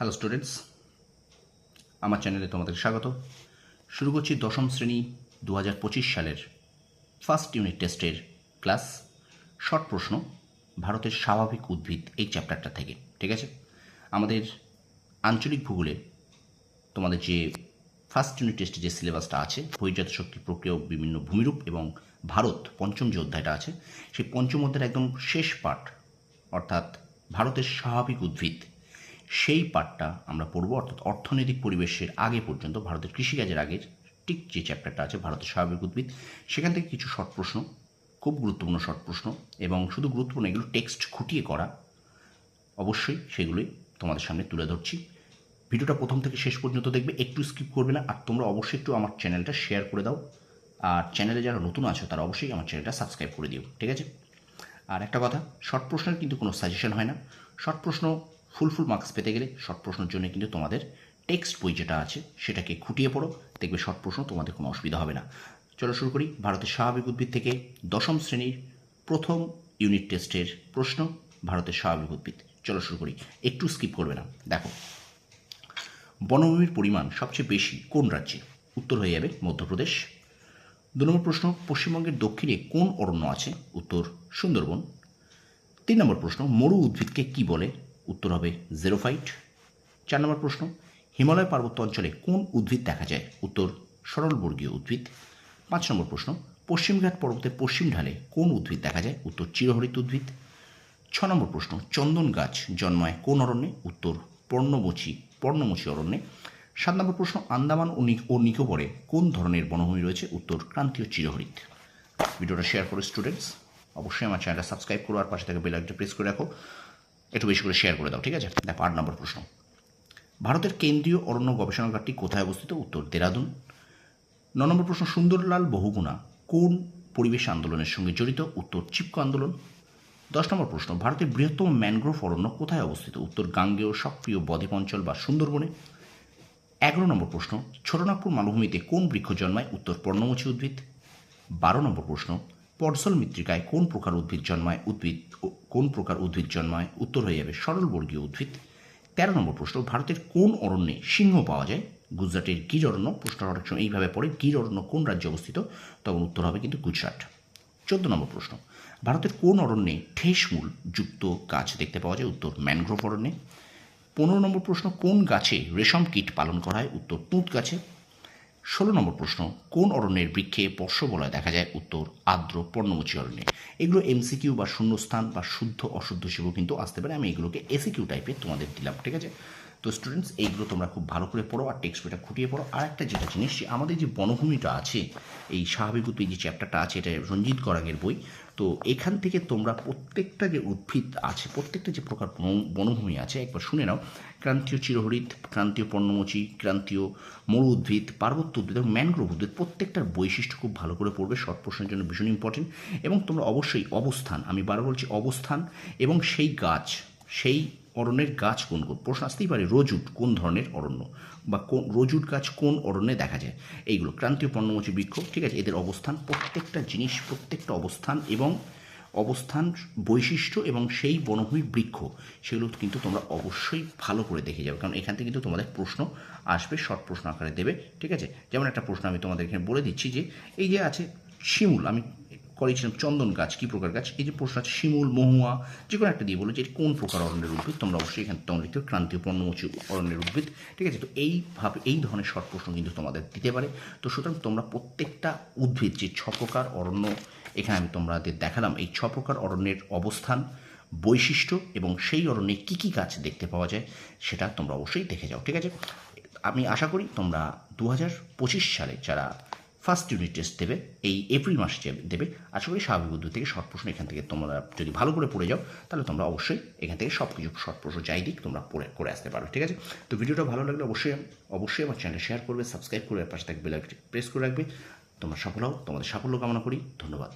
Hello students আমার চ্যানেলে তোমাদের স্বাগত। শুরু করছি দশম শ্রেণি দু হাজার পঁচিশ সালের ফার্স্ট ইউনিট টেস্টের ক্লাস শর্ট প্রশ্ন, ভারতের স্বাভাবিক উদ্ভিদ এই চ্যাপ্টারটা থেকে, ঠিক আছে? আমাদের আঞ্চলিক ভূগোলে তোমাদের যে ফার্স্ট ইউনিট টেস্টে যে সিলেবাসটা আছে, বহির্জাত শক্তি প্রক্রিয়া বিভিন্ন ভূমিরূপ এবং ভারত পঞ্চম যে অধ্যায়টা আছে, সেই পঞ্চম অধ্যায়ের একদম শেষ পাঠ অর্থাৎ ভারতের স্বাভাবিক উদ্ভিদ সেই পার্টটা আমরা পড়ব, অর্থাৎ অর্থনৈতিক পরিবেশের আগে পর্যন্ত, ভারতের কৃষিকাজের আগের ঠিক যে চ্যাপ্টারটা আছে, ভারতের স্বাভাবিক উদ্ভিদ, সেখান থেকে কিছু শর্ট প্রশ্ন, খুব গুরুত্বপূর্ণ শর্ট প্রশ্ন এবং শুধু গুরুত্বপূর্ণ, এগুলো টেক্সট খুঁটিয়ে করা। অবশ্যই সেগুলোই তোমাদের সামনে তুলে ধরছি। ভিডিওটা প্রথম থেকে শেষ পর্যন্ত দেখবে, একটু স্কিপ করবে না, আর তোমরা অবশ্যই একটু আমার চ্যানেলটা শেয়ার করে দাও। আর চ্যানেলে যারা নতুন আছো, তারা অবশ্যই আমার চ্যানেলটা সাবস্ক্রাইব করে দিও, ঠিক আছে? আর একটা কথা শর্ট প্রশ্নের কিন্তু কোনো সাজেশন হয় না। শর্ট প্রশ্ন ফুল ফুল মার্কস পেতে গেলে শর্ট প্রশ্নের জন্য কিন্তু তোমাদের টেক্সট বই যেটা আছে সেটাকে খুঁটিয়ে পড়ো, দেখবে শর্ট প্রশ্ন তোমাদের কোনো অসুবিধা হবে না। চলো শুরু করি ভারতের স্বাভাবিক উদ্ভিদ থেকে দশম শ্রেণির প্রথম ইউনিট টেস্টের প্রশ্ন, ভারতের স্বাভাবিক উদ্ভিদ। চলো শুরু করি, একটু স্কিপ করবে না। দেখো, বনভূমির পরিমাণ সবচেয়ে বেশি কোন রাজ্যে? উত্তর হয়ে যাবে মধ্যপ্রদেশ। দু নম্বর প্রশ্ন, পশ্চিমবঙ্গের দক্ষিণে কোন অরণ্য আছে? উত্তর, সুন্দরবন। তিন নম্বর প্রশ্ন, মরু উদ্ভিদকে কি বলে? উত্তর হবে জেরোফাইট চার নম্বর প্রশ্ন, হিমালয় পার্বত্য অঞ্চলে কোন উদ্ভিদ দেখা যায়? উত্তর, সরলবর্গীয় উদ্ভিদ। পাঁচ নম্বর প্রশ্ন পশ্চিমঘাট পর্বতের পশ্চিম ঢালে কোন উদ্ভিদ দেখা যায়? উত্তর, চিরহরিত উদ্ভিদ। ছ নম্বর প্রশ্ন, চন্দন গাছ জন্মায় কোন অরণ্যে? উত্তর, পর্ণমোচী পর্ণমোচী অরণ্যে। সাত নম্বর প্রশ্ন, আন্দামান ও নিকোবরে কোন ধরনের বনভূমি রয়েছে? উত্তর, ক্রান্তীয় চিরহরিত। ভিডিওটা শেয়ার করো স্টুডেন্টস অবশ্যই আমার চ্যানেলটা সাবস্ক্রাইব করো আর পাশে থেকে বেল আইকনটা প্রেস করে রাখো। একটু বেশি করে শেয়ার করে দাও, ঠিক আছে? দেখো, আট নম্বর প্রশ্ন। ভারতের কেন্দ্রীয় অরণ্য গবেষণাগারটি কোথায় অবস্থিত? উত্তর, দেরাদুন। ন নম্বর প্রশ্ন, সুন্দরলাল বহুগুণা কোন পরিবেশ আন্দোলনের সঙ্গে জড়িত? উত্তর চিপকো আন্দোলন। দশ নম্বর প্রশ্ন, ভারতের বৃহত্তম ম্যানগ্রোভ অরণ্য কোথায় অবস্থিত? উত্তর, গাঙ্গেয় সক্রিয় বদ্বীপ অঞ্চল বা সুন্দরবনে। এগারো নম্বর প্রশ্ন, ছোটনাগপুর মালভূমিতে কোন বৃক্ষ জন্মায়? উত্তর, পর্ণমোচী উদ্ভিদ। বারো নম্বর প্রশ্ন পর্সল মৃত্তিকায় কোন প্রকার উদ্ভিদ জন্মায়? উদ্ভিদ কোন প্রকার উদ্ভিদ জন্মায়? উত্তর হয়ে যাবে সরলবর্গীয় উদ্ভিদ। তেরো নম্বর প্রশ্ন, ভারতের কোন অরণ্যে সিংহ পাওয়া যায়? গুজরাটের গির অরণ্য প্রশ্নটা অনেক সময় এইভাবে পড়ে, গির অরণ্য কোন রাজ্যে অবস্থিত? তখন উত্তর হবে কিন্তু গুজরাট। চোদ্দ নম্বর প্রশ্ন, ভারতের কোন অরণ্যে ঠেসমূল যুক্ত গাছ দেখতে পাওয়া যায়? উত্তর, ম্যানগ্রোভ অরণ্যে। পনেরো নম্বর প্রশ্ন, কোন গাছে রেশম কীট পালন করা হয়? উত্তর, তুঁত গাছে। ষোলো নম্বর প্রশ্ন, কোন অরণ্যের বৃক্ষে বলয় দেখা যায়? উত্তর, আর্দ্র পর্ণমোচী অরণ্যে। এগুলো এমসিকিউ বা শূন্যস্থান বা শুদ্ধ অশুদ্ধ হিসেবেও কিন্তু আসতে পারে। আমি এগুলোকে এসিকিউ টাইপের তোমাদের দিলাম, ঠিক আছে? তো স্টুডেন্টস এইগুলো তোমরা খুব ভালো করে পড়ো আর টেক্সট বইটা খুঁটিয়ে পড়ো। আর একটা যেটা জিনিস, যে আমাদের যে বনভূমিটা আছে, এই স্বাভাবিক উদ্ভিদ যে চ্যাপ্টারটা আছে, এটা রঞ্জিত গরাঙের বই, তো এখান থেকে তোমরা প্রত্যেকটা যে উদ্ভিদ আছে, প্রত্যেকটা যে প্রকার বন- বনভূমি আছে, একবার শুনে নাও। ক্রান্তীয় চিরহরিত, ক্রান্তীয় পর্ণমোচী ক্রান্তীয় মরু উদ্ভিদ, পার্বত্য উদ্ভিদ এবং ম্যানগ্রোভ উদ্ভিদ, প্রত্যেকটার বৈশিষ্ট্য খুব ভালো করে পড়বে। শর্ট প্রশ্নের জন্য ভীষণ ইম্পর্টেন্ট এবং তোমরা অবশ্যই অবস্থান, আমি বারবার বলছি অবস্থান এবং সেই গাছ, সেই অরণ্যের গাছ কোন কোন? প্রশ্ন আসতেই পারে, রজুট কোন ধরনের অরণ্য? বা কোন, রজুট গাছ কোন অরণ্যে দেখা যায়? এইগুলো ক্রান্তীয় পর্ণমোচী বৃক্ষ, ঠিক আছে? এদের অবস্থান, প্রত্যেকটা জিনিস, প্রত্যেকটা অবস্থান এবং অবস্থান বৈশিষ্ট্য এবং সেই বনভূমি বৃক্ষ, সেগুলো কিন্তু তোমরা অবশ্যই ভালো করে দেখে যাবে। কারণ এখান থেকে কিন্তু তোমাদের প্রশ্ন আসবে, শর্ট প্রশ্ন আকারে দেবে, ঠিক আছে? যেমন একটা প্রশ্ন আমি তোমাদের এখানে বলে দিচ্ছি যে, এই যে আছে শিমুল, আমি করেছিলাম চন্দন গাছ, কী প্রকার গাছ? এই যে প্রশ্ন আছে, শিমুল, মহুয়া, যে কোনো একটা দিয়ে বলো যে কোন প্রকার অরণ্যের উদ্ভিদ? তোমরা অবশ্যই এখানে তোমরা লিখতে ক্রান্তীয় পর্ণমোচী অরণ্যের উদ্ভিদ। ঠিক আছে? তো এইভাবে এই ধরনের শর্ট প্রশ্ন কিন্তু তোমাদের দিতে পারে। তো সুতরাং তোমরা প্রত্যেকটা উদ্ভিদ, যে ছ প্রকার অরণ্য এখানে আমি তোমাদের দেখালাম, এই ছ প্রকার অরণ্যের অবস্থান, বৈশিষ্ট্য এবং সেই অরণ্যে কী কী গাছ দেখতে পাওয়া যায়, সেটা তোমরা অবশ্যই দেখে যাও। ঠিক আছে? আমি আশা করি তোমরা দু হাজার পঁচিশ সালে যারা ফার্স্ট ইউনিট টেস্ট দেবে, এই এপ্রিল মাসে দেবে আশা করি স্বাভাবিক উদ্যোগ থেকে শর্ট প্রশ্ন এখান থেকে তোমরা যদি ভালো করে পড়ে যাও, তাহলে তোমরা অবশ্যই এখান থেকে সব কিছু শর্ট প্রশ্ন যাই দিক তোমরা পড়ে, করে আসতে পারো, ঠিক আছে? তো ভিডিওটা ভালো লাগলে অবশ্যই অবশ্যই আমার চ্যানেল শেয়ার করবে সাবস্ক্রাইব করবে পাশে থাকবে প্রেস করে রাখবে। তোমরা সফল হও, তোমাদের সাফল্য কামনা করি, ধন্যবাদ।